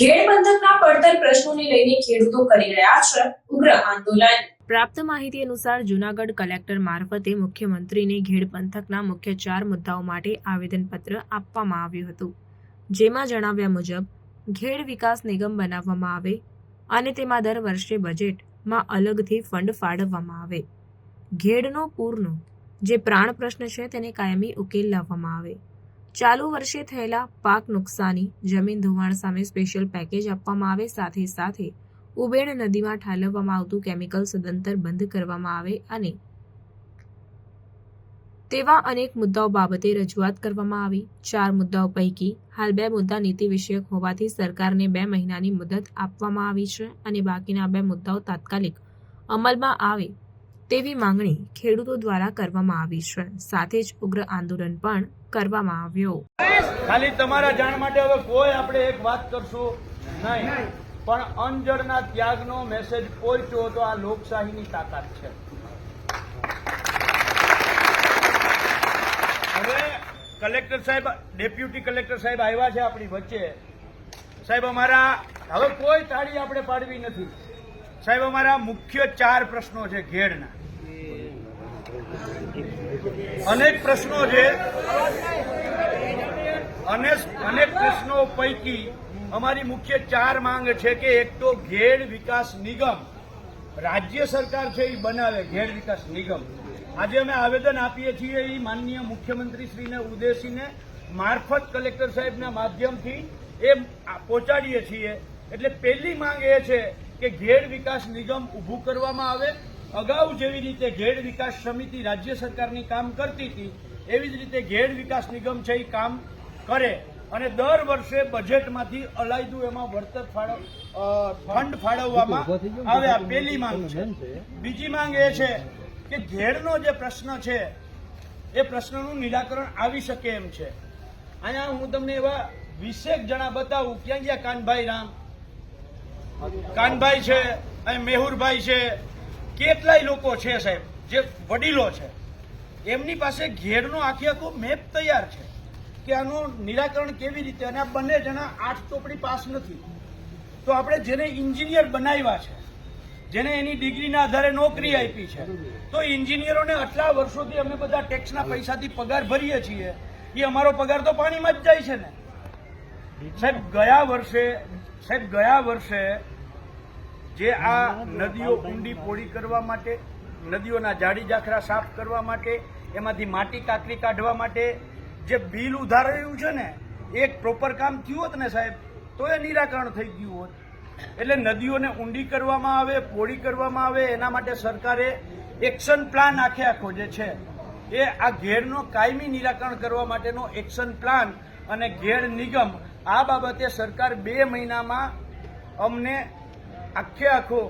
ઘેડ પંથકના પડતર પ્રશ્નોને લઈને ખેડૂતો કરી રહ્યા છે ઉગ્ર આંદોલન. પ્રાપ્ત માહિતી અનુસાર જૂનાગઢ કલેક્ટર મારફતે મુખ્યમંત્રીને ઘેડ પંથકના મુખ્ય ચાર મુદ્દાઓ માટે આવેદનપત્ર આપવામાં આવ્યું હતું. જેમાં જણાવ્યા મુજબ, ઘેડ વિકાસ નિગમ બનાવવામાં આવે અને તેમાં દર વર્ષે બજેટમાં અલગથી ફંડ ફાળવવામાં આવે. ઘેડનો પૂરનો, જે પ્રાણ પ્રશ્ન છે તેને કાયમી ઉકેલ લાવવામાં આવે. ચાલુ વર્ષે થયેલા પાક નુકસાની જમીન ધોવાણ સામે સ્પેશિયલ પેકેજ આપવામાં આવે, સાથે સાથે ઉબેણ નદીમાં ઠાલવવામાં આવતું કેમિકલ સદંતર બંધ કરવામાં આવે અને તેવા અનેક મુદ્દાઓ બાબતે રજૂઆત કરવામાં આવી. ચાર મુદ્દાઓ પૈકી હાલ બે મુદ્દા નીતિ વિષયક હોવાથી સરકારને બે મહિનાની મુદત આપવામાં આવી છે અને બાકીના બે મુદ્દાઓ તાત્કાલિક અમલમાં આવે. તેવી માંગણી ખેડૂતો દ્વારા કરવામાં આવી છે. સાથે જ ઉગ્ર આંદોલન પણ કરવામાં આવ્યો. ખાલી તમારા જાણ માટે હવે કોઈ આપણે એક વાત કરશું નહીં. પણ અંજળના ત્યાગનો મેસેજ પહોંચ્યો તો આ લોકશાહીની તાકાત છે. હવે કલેક્ટર સાહેબ ડેપ્યુટી કલેક્ટર સાહેબ આવ્યા છે આપણી વચ્ચે. સાહેબ અમારા હવે કોઈ તાળી આપણે પાડવી નથી. સાહેબ અમારા મુખ્ય ચાર પ્રશ્નો છે ઘેડના. અનેક પ્રશ્નો છે. અને અનેક પ્રશ્નો પૈકી અમારી મુખ્ય ચાર માંગ છે કે એક તો ઘેડ વિકાસ નિગમ, રાજ્ય સરકાર છે એ બનાવે ઘેડ વિકાસ નિગમ. આજે અમે આવેદન આપીએ છીએ એ માનનીય મુખ્યમંત્રી શ્રીને ઉદ્દેશીને મારફત કલેક્ટર સાહેબના માધ્યમથી એ પહોંચાડીએ છીએ. એટલે પહેલી માંગ એ છે કે ઘેડ વિકાસ નિગમ ઊભું કરવામાં આવે. અગાઉ જેવી રીતે ઘેડ વિકાસ સમિતિ રાજ્ય સરકારની કામ કરતી હતી એવી જ રીતે ઘેડ વિકાસ નિગમ છે એ કામ કરે. અને દર વર્ષે બજેટમાંથી અલાયદું એમાં વળતર ફંડ ફાળવવામાં આવે આ પહેલી માંગ છે. બીજી માંગ એ છે કે ઘેડનો જે પ્રશ્ન છે એ પ્રશ્નનું નિરાકરણ આવી શકે એમ છે. અહીંયા હું તમને એવા વીસેક જણા બતાવું ક્યાં ગયા કાનભાઈ રામ? કાનભાઈ છે અહીં મેહુરભાઈ છે કેટલાય લોકો છે સાહેબ, જે વડીલો છે, એમની પાસે ઘેરનો આખી આખો મેપ તૈયાર છે કે આનું નિરાકરણ કેવી રીતે, અને આ બંને જણા આઠ ચોપડી પાસ નથી. તો આપણે જેને ઇન્જિનિયર બનાવ્યા છે, જેને એની ડિગ્રીના આધારે નોકરી આપી છે, તો એન્જિનિયરોને આટલા વર્ષોથી અમે બધા ટેક્સના પૈસાથી પગાર ભરીએ છીએ. એ અમારો પગાર તો પાણીમાં જ જાય છે ને. સાહેબ, ગયા વર્ષે, સાહેબ, ગયા વર્ષે જે આ નદીઓ ઊંડી પોળી કરવા માટે, નદીઓના જાડી જાખરા સાફ કરવા માટે, એમાંથી માટી કાકરી કાઢવા માટે, જે બિલ ઉધારાયું છે ને, એક પ્રોપર કામ થયું હોત ને સાહેબ તો એ નિરાકરણ થઈ ગયું હોત. એટલે નદીઓને ઊંડી કરવામાં આવે, પોળી કરવામાં આવે, એના માટે સરકારે એક્શન પ્લાન આખે આખો જે છે, એ આ ઘેરનો કાયમી નિરાકરણ કરવા માટેનો એક્શન પ્લાન અને ઘેર નિગમ, આ બાબતે સરકાર બે મહિનામાં અમને આખે આખો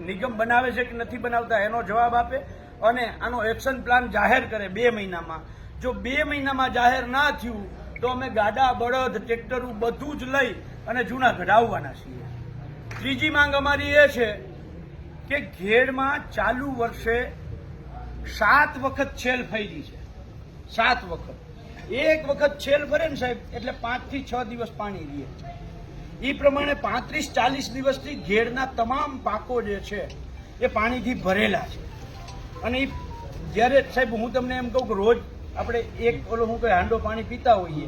નિગમ બનાવે છે કે નથી બનાવતા એનો જવાબ આપે અને આનો એક્શન પ્લાન જાહેર કરે બે મહિનામાં. જો બે મહિનામાં જાહેર ના થયું, તો અમે ગાડા, બળદ ટ્રેક્ટરો બધું જ લઈ અને જૂનાગઢ આવવાના છીએ. ત્રીજી માંગ અમારી એ છે કે ઘેડમાં ચાલુ વર્ષે સાત વખત છેલ ફરી છે. સાત વખત. એક વખત છેલ ફરે ને સાહેબ, એટલે પાંચથી છ દિવસ પાણી રહે. એ પ્રમાણે પાંત્રીસ, ચાલીસ દિવસથી ઘેરના તમામ પાકો જે છે, એ પાણીથી ભરેલા છે. અને એ જ્યારે, સાહેબ, હું તમને એમ કહું કે રોજ આપણે એક, ઓલો હું કહે, હાંડો પાણી પીતા હોઈએ.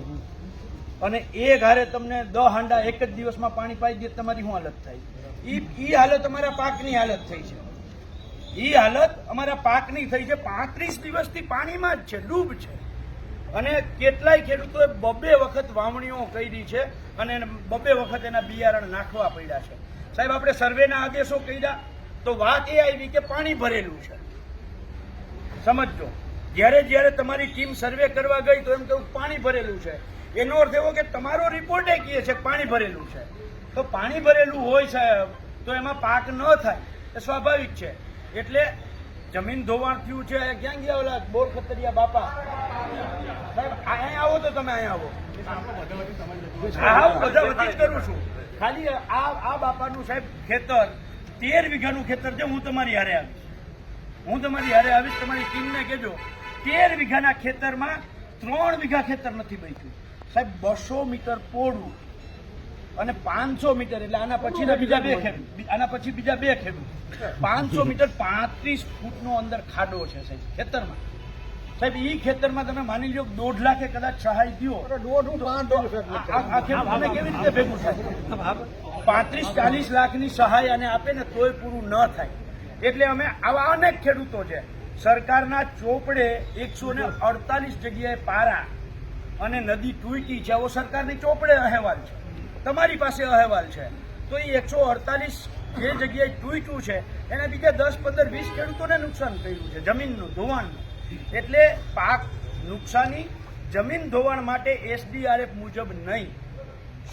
અને એ ઘરે તમને દ હાંડા એક જ દિવસમાં પાણી પાઈ દે, તમારી શું હાલત થાય? એ એ હાલત અમારા પાકની હાલત થઈ છે. એ હાલત અમારા પાકની થઈ છે. પાંત્રીસ દિવસથી પાણીમાં જ છે, ડૂબ છે. અને કેટલાય ખેડૂતોએ બબે વખત વાવણીઓ કરી છે. અને બબે વખત એના બિયારણ નાખવા પડ્યા છે. સાહેબ, આપણે સર્વેના આદેશો કર્યા તો વાત એ આવી કે પાણી ભરેલું છે. સમજજો. જ્યારે જ્યારે તમારી ટીમ સર્વે કરવા ગઈ તો એમ કહ્યું, પાણી ભરેલું છે. એનો અર્થ એવો કે તમારો રિપોર્ટ એ કહે છે પાણી ભરેલું છે. તો પાણી ભરેલું હોય સાહેબ, તો એમાં પાક ન થાય, એ સ્વાભાવિક છે. એટલે જમીન ધોવાણ થયું છે, ક્યાં ગયા ઓલા બોર ખતરિયા બાપા? સાહેબ અહીંયા આવો તો તમે અહીંયા આવો. હા હું બધા જ કરું છું. ખાલી આ આ બાપાનું સાહેબ ખેતર તેર વીઘાનું ખેતર છે હું તમારી હારે આવીશ. હું તમારી હારે આવીશ તમારી ટીમને કહેજો. તેર વીઘાના ખેતરમાં ત્રણ વીઘા ખેતર નથી બચ્યું. સાહેબ બસો મીટર પોળું અને પાંચસો મીટર એટલે આના પછીના બીજા બે ખેડૂત. આના પછી બીજા બે ખેડૂત. પાંચસો મીટર પાંત્રીસ ફૂટનો અંદર ખાડો છે સાહેબ ખેતરમાં. સાહેબ એ ખેતરમાં તમે માની લો દોઢ લાખે કદાચ સહાય આ ખેડૂતોને કેવી રીતે ભેગું થાય? પાંત્રીસ ચાલીસ લાખની સહાય અને આપે ને તોય પૂરું ન થાય. એટલે અમે આવા અનેક ખેડૂતો છે. સરકારના ચોપડે એકસો ને અડતાલીસ જગ્યાએ પારા અને નદી તૂટી છે. એવો સરકારની ચોપડે અહેવાલ છે. તમારી પાસે અહેવાલ છે. તો એ એકસો અડતાલીસ જે જગ્યાએ તૂટ્યું છે એના બીજા દસ પંદર વીસ ખેડૂતોને નુકસાન થયું છે. જમીનનું ધોવાણનું. એટલે પાક નુકસાની જમીન ધોવાણ માટે એસડીઆરએફ મુજબ નહીં.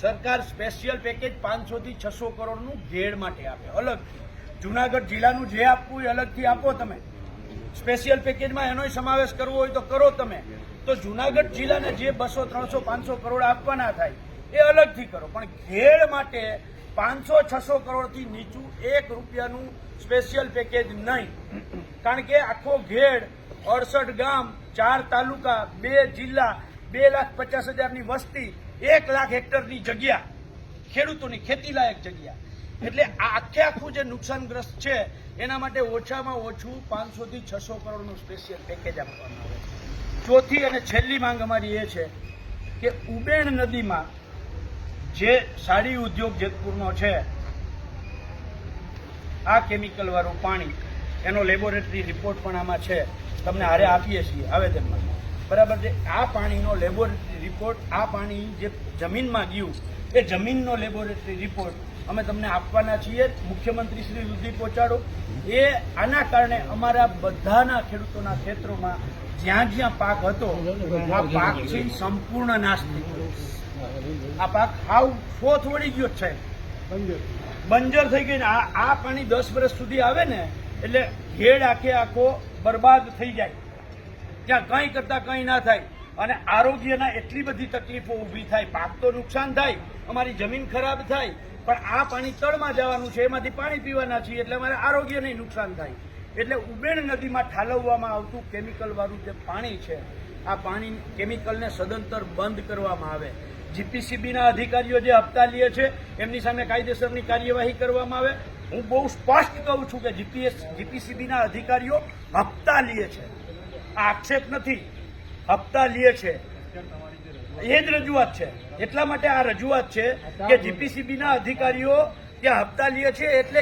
સરકાર સ્પેશિયલ પેકેજ પાંચસો થી છસો કરોડનું ઘેડ માટે આપે. અલગથી. જુનાગઢ જિલ્લાનું જે આપવું એ અલગથી આપો તમે. સ્પેશિયલ પેકેજમાં એનો સમાવેશ કરવો હોય તો કરો તમે. તો જુનાગઢ જિલ્લાને જે બસો, ત્રણસો, પાંચસો કરોડ આપવાના થાય, એ અલગથી કરો. પણ ઘેડ માટે પાંચસો, છસો કરોડથી નીચું એક રૂપિયાનું સ્પેશિયલ પેકેજ નહીં. કારણ કે આખો ઘેડ, અડસઠ ગામ, ચાર તાલુકા, બે જિલ્લા, બે લાખ પચાસ હજારની વસ્તી, એક લાખ હેક્ટરની જગ્યા. ખેડૂતોની ખેતીલાયક જગ્યા. એટલે આખે આખું જે નુકસાનગ્રસ્ત છે, એના માટે ઓછામાં ઓછું પાંચસો થી છસો કરોડનું સ્પેશિયલ પેકેજ આપવામાં આવે ચોથી અને છેલ્લી માંગ અમારી એ છે કે ઉબેણ નદીમાં જે સાડી ઉદ્યોગ જેતપુરનો છે, આ કેમિકલ વાળું પાણી એનો લેબોરેટરી રિપોર્ટ પણ આમાં છે. તમને હારે આપીએ છીએ, આવેદનમાં. બરાબર છે? આ પાણીનો લેબોરેટરી રિપોર્ટ આ પાણી જે જમીનમાં ગયું, એ જમીનનો લેબોરેટરી રિપોર્ટ અમે તમને આપવાના છીએ. મુખ્યમંત્રી શ્રી સુધી પહોંચાડો. એ આના કારણે અમારા બધાના ખેડૂતોના ક્ષેત્રોમાં જ્યાં જ્યાં પાક હતો, આ પાક છે સંપૂર્ણ નાશ થઈ ગયો. આ પાક હાવ ફોથ વળી ગયો છે. બંજર થઈ ગઈ આ આ પાણી દસ વર્ષ સુધી આવે ને એટલે ઘેડ આખે આખો બરબાદ થઈ જાય. ત્યાં કંઈ કરતા કંઈ ના થાય. અને આરોગ્યના એટલી બધી તકલીફો ઊભી થાય. પાક તો નુકસાન થાય. અમારી જમીન ખરાબ થાય. પણ આ પાણી તળમાં જવાનું છે. એમાંથી પાણી પીવાના છીએ એટલે અમારે આરોગ્યને નુકસાન થાય. એટલે ઉબેણ નદીમાં ઠાલવવામાં આવતું કેમિકલવાળું જે પાણી છે, આ પાણી કેમિકલને સદંતર બંધ કરવામાં આવે. જીપીસીબીના અધિકારીઓ જે હપ્તા લે છે, એમની સામે કાયદેસરની કાર્યવાહી કરવામાં આવે. હું બહુ સ્પષ્ટ કહું છું કે જીપીએસ જીપીસીબીના અધિકારીઓ હપ્તા લે છે. આ આક્ષેપ નથી. હપ્તા લે છે. એ જ રજૂઆત છે. એટલા માટે આ રજૂઆત છે કે જીપીસીબીના અધિકારીઓ ત્યાં હપ્તા લે છે એટલે